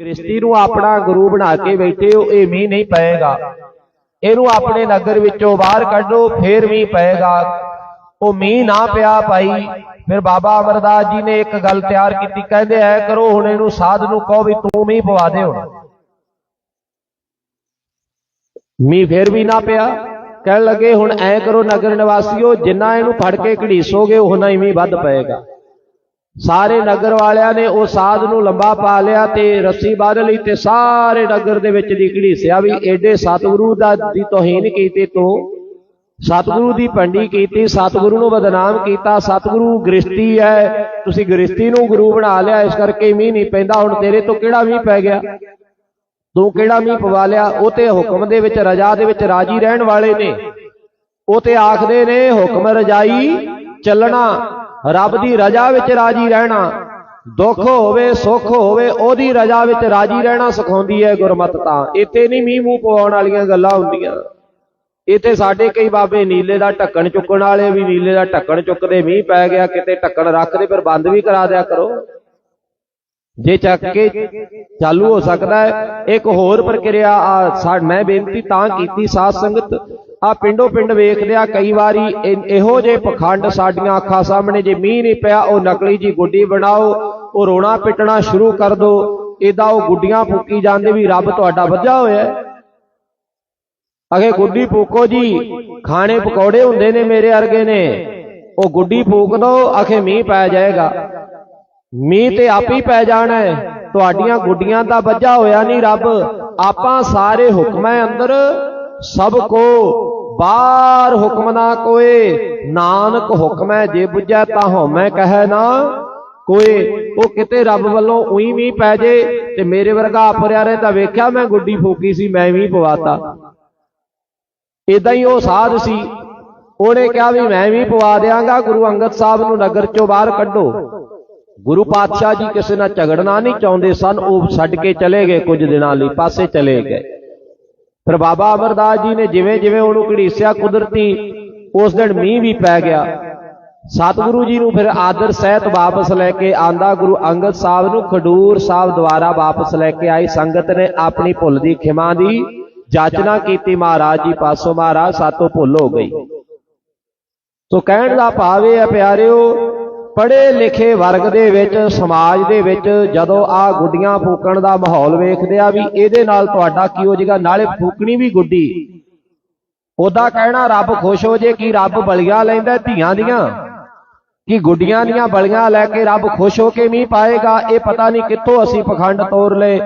ਗ੍ਰਸਤੀ ਨੂੰ ਆਪਣਾ ਗੁਰੂ ਬਣਾ ਕੇ ਬੈਠੇ ਹੋ, ਇਹ ਮੀਂਹ ਨਹੀਂ ਪਏਗਾ। ਇਹਨੂੰ ਆਪਣੇ ਨਗਰ ਵਿੱਚੋਂ ਬਾਹਰ ਕੱਢੋ, ਫੇਰ ਮੀਂਹ ਪਏਗਾ। ਉਹ ਮੀਂਹ ਨਾ ਪਿਆ ਭਾਈ। ਫਿਰ ਬਾਬਾ ਅਮਰਦਾਸ ਜੀ ਨੇ ਇੱਕ ਗੱਲ ਤਿਆਰ ਕੀਤੀ, ਕਹਿੰਦੇ ਐ ਕਰੋ, ਹੁਣ ਇਹਨੂੰ ਸਾਧ ਨੂੰ ਕਹੋ ਵੀ ਤੂੰ ਮੀਂਹ ਪਵਾ ਦੇ ਹੁਣ। ਮੀਂਹ ਫੇਰ ਵੀ ਨਾ ਪਿਆ। ਕਹਿਣ ਲੱਗੇ, ਹੁਣ ਐ ਕਰੋ ਨਗਰ ਨਿਵਾਸੀਓ, ਜਿੰਨਾ ਇਹਨੂੰ ਫੜ ਕੇ ਘੜੀਸੋਗੇ ਉਹਨਾਂ ਹੀ ਮੀਂਹ ਵੱਧ ਪਏਗਾ। ਸਾਰੇ ਨਗਰ ਵਾਲਿਆਂ ਨੇ ਉਹ ਸਾਧ ਨੂੰ ਲੰਬਾ ਪਾ ਲਿਆ ਤੇ ਰੱਸੀ ਬੰਨ੍ਹ ਲਈ ਤੇ ਸਾਰੇ ਨਗਰ ਦੇ ਵਿੱਚ ਦੀ ਘੜੀਸਿਆ ਵੀ ਏਡੇ ਸਤਿਗੁਰੂ ਦਾ ਦੀ ਤੋਹੀਨ ਕੀਤੀ ਤੂੰ ਸਤਿਗੁਰੂ ਦੀ ਪੰਡੀ ਕੀਤੀ ਸਤਿਗੁਰੂ ਨੂੰ ਬਦਨਾਮ ਕੀਤਾ ਸਤਿਗੁਰੂ ਗ੍ਰਸਤੀ ਹੈ। ਤੁਸੀਂ ਗ੍ਰਸਤੀ ਨੂੰ ਗੁਰੂ ਬਣਾ ਲਿਆ ਇਸ ਕਰਕੇ ਮੀਂਹ ਨਹੀਂ ਪੈਂਦਾ ਹੁਣ ਤੇਰੇ ਤੋਂ ਕਿਹੜਾ ਮੀਂਹ ਪੈ ਗਿਆ? ਤੂੰ ਕਿਹੜਾ ਮੀਂਹ ਪਵਾ ਲਿਆ? ਉਹ ਤੇ ਹੁਕਮ ਦੇ ਵਿੱਚ ਰਜਾ ਦੇ ਵਿੱਚ ਰਾਜੀ ਰਹਿਣ ਵਾਲੇ ਨੇ। ਉਹ ਤੇ ਆਖਦੇ ਨੇ ਹੁਕਮ ਰਜਾਈ ਚੱਲਣਾ। ਰੱਬ ਦੀ ਰਜਾ ਵਿੱਚ ਰਾਜੀ ਰਹਿਣਾ। ਦੁੱਖ ਹੋਵੇ, ਸੁੱਖ ਹੋਵੇ, ਉਹਦੀ ਰਜਾ ਵਿੱਚ ਰਾਜੀ ਰਹਿਣਾ ਸਿਖਾਉਂਦੀ ਹੈ ਗੁਰਮਤ ਤਾਂ। ਇੱਥੇ ਨਹੀਂ ਮੀਂਹ ਮੂੰਹ ਪਵਾਉਣ ਵਾਲੀਆਂ ਗੱਲਾਂ ਹੁੰਦੀਆਂ। ਇੱਥੇ ਸਾਡੇ ਕਈ ਬਾਬੇ ਨੀਲੇ ਦਾ ਢੱਕਣ ਚੁੱਕਣ ਵਾਲੇ ਵੀ ਨੀਲੇ ਦਾ ਢੱਕਣ ਚੁੱਕਦੇ ਮੀਂਹ ਪੈ ਗਿਆ, ਕਿਤੇ ਢੱਕਣ ਰੱਖਦੇ ਫਿਰ ਬੰਦ ਵੀ ਕਰਾ ਦਿਆ ਕਰੋ। ਜੇ ਚੱਕ ਕੇ ਚਾਲੂ ਹੋ ਸਕਦਾ ਹੈ, ਇੱਕ ਹੋਰ ਪ੍ਰਕਿਰਿਆ ਮੈਂ ਬੇਨਤੀ ਤਾਂ ਕੀਤੀ ਸਾਧ ਸੰਗਤ ਆ ਪਿੰਡੋ ਪਿੰਡ ਵੇਖਦੇ ਆ, ਕਈ ਵਾਰੀ ਇਹੋ ਜੇ ਪਖੰਡ ਸਾਡੀਆਂ ਅੱਖਾਂ ਸਾਹਮਣੇ ਜੇ ਮੀਂਹ ਨਹੀਂ ਪਿਆ, ਉਹ ਨਕਲੀ ਜੀ ਗੁੱਡੀ ਬਣਾਓ, ਉਹ ਰੋਣਾ ਪਿੱਟਣਾ ਸ਼ੁਰੂ ਕਰ ਦੋ ਇਦਾਂ ਉਹ ਗੁੱਡੀਆਂ ਫੂਕੀ ਜਾਂਦੇ ਵੀ ਰੱਬ ਤੁਹਾਡਾ ਵੱਜਾ ਹੋਇਆ ਹੈ। ਅਗੇ ਗੁੱਡੀ ਫੂਕੋ ਜੀ, ਖਾਣੇ ਪਕੌੜੇ ਹੁੰਦੇ ਨੇ ਮੇਰੇ ਅਰਗੇ ਨੇ, ਉਹ ਗੁੱਡੀ ਫੂਕ ਦੋ, ਅਖੇ ਮੀਂਹ ਪੈ ਜਾਏਗਾ। ਮੀਂਹ ਤੇ ਆਪ ਹੀ ਪੈ ਜਾਣਾ ਹੈ, ਤੁਹਾਡੀਆਂ ਗੁੱਡੀਆਂ ਦਾ ਵੱਜਾ ਹੋਇਆ ਨਹੀਂ ਰੱਬ, ਆਪਾਂ ਸਾਰੇ ਹੁਕਮਾਂ ਅੰਦਰ ਸਭ ਕੋ ਬਾਹਰ ਹੁਕਮ ਨਾ ਕੋਏ, ਨਾਨਕ ਹੁਕਮ ਹੈ, ਜੇ ਬੁੱਝੈ ਤਾਂ ਹਉਮੈ ਕਹੈ ਨਾ ਕੋਏ। ਉਹ ਕਿਤੇ ਰੱਬ ਵੱਲੋਂ ਉਹੀ ਵੀ ਪੈ ਜੇ ਤੇ ਮੇਰੇ ਵਰਗਾ ਆਪਰਿਆ ਰਹੇ ਤਾਂ ਵੇਖਿਆ ਮੈਂ ਗੁੱਡੀ ਫੂਕੀ ਸੀ, ਮੈਂ ਵੀ ਪਵਾਤਾ। ਇਦਾਂ ਹੀ ਉਹ ਸਾਧ ਸੀ। ਉਹਨੇ ਕਿਹਾ ਵੀ ਮੈਂ ਵੀ ਪਵਾ ਦਿਆਂਗਾ, ਗੁਰੂ ਅੰਗਦ ਸਾਹਿਬ ਨੂੰ ਨਗਰ ਚੋਂ ਬਾਹਰ ਕੱਢੋ। ਗੁਰੂ ਪਾਤਸ਼ਾਹ ਜੀ ਕਿਸੇ ਨਾਲ ਝਗੜਨਾ ਨਹੀਂ ਚਾਹੁੰਦੇ ਸਨ, ਉਹ ਛੱਡ ਕੇ ਚਲੇ ਗਏ ਕੁਝ ਦਿਨਾਂ ਲਈ, ਪਾਸੇ ਚਲੇ ਗਏ। ਫਿਰ ਬਾਬਾ ਅਮਰਦਾਸ ਜੀ ਨੇ ਜਿਵੇਂ ਜਿਵੇਂ ਉਹਨੂੰ ਘੜੀਸਿਆ ਕੁਦਰਤੀ, ਉਸ ਦਿਨ ਮੀਂਹ ਵੀ ਪੈ ਗਿਆ। ਸਤਿਗੁਰੂ ਜੀ ਨੂੰ ਫਿਰ ਆਦਰ ਸਹਿਤ ਵਾਪਸ ਲੈ ਕੇ ਆਂਦਾ ਗੁਰੂ ਅੰਗਦ ਸਾਹਿਬ ਨੂੰ ਖਡੂਰ ਸਾਹਿਬ ਦੁਆਰਾ ਵਾਪਸ ਲੈ ਕੇ ਆਈ। ਸੰਗਤ ਨੇ ਆਪਣੀ ਭੁੱਲ ਦੀ ਖਿਮਾ ਦੀ ਜਾਚਨਾ ਕੀਤੀ। ਮਹਾਰਾਜ ਜੀ ਪਾਸੋਂ ਮਹਾਰਾਜ ਸਾਤੋਂ ਭੁੱਲ ਹੋ ਗਈ। ਸੋ ਕਹਿਣ ਦਾ ਭਾਵ ਇਹ ਹੈ ਪਿਆਰਿਓ ਪੜ੍ਹੇ ਲਿਖੇ ਵਰਗ ਦੇ ਵਿੱਚ, ਸਮਾਜ ਦੇ ਵਿੱਚ ਜਦੋਂ ਆ ਗੁੱਡੀਆਂ ਫੂਕਣ ਦਾ ਮਾਹੌਲ ਵੇਖਦੇ ਆ ਵੀ ਇਹਦੇ ਨਾਲ ਤੁਹਾਡਾ ਕੀ ਹੋ ਜਾਏਗਾ, ਨਾਲੇ ਫੂਕਣੀ ਵੀ ਗੁੱਡੀ। ਉਹਦਾ ਕਹਿਣਾ ਰੱਬ ਖੁਸ਼ ਹੋ ਜੇ ਕਿ ਰੱਬ ਬਲੀਆਂ ਲੈਂਦਾ ਧੀਆਂ ਦੀਆਂ, ਕਿ ਗੁੱਡੀਆਂ ਦੀਆਂ ਬਲੀਆਂ ਲੈ ਕੇ ਰੱਬ ਖੁਸ਼ ਹੋ ਕੇ ਮੀਂਹ ਪਾਏਗਾ, ਇਹ ਪਤਾ ਨਹੀਂ ਕਿੱਥੋਂ ਅਸੀਂ ਪਖੰਡ ਤੋੜ ਲਏ।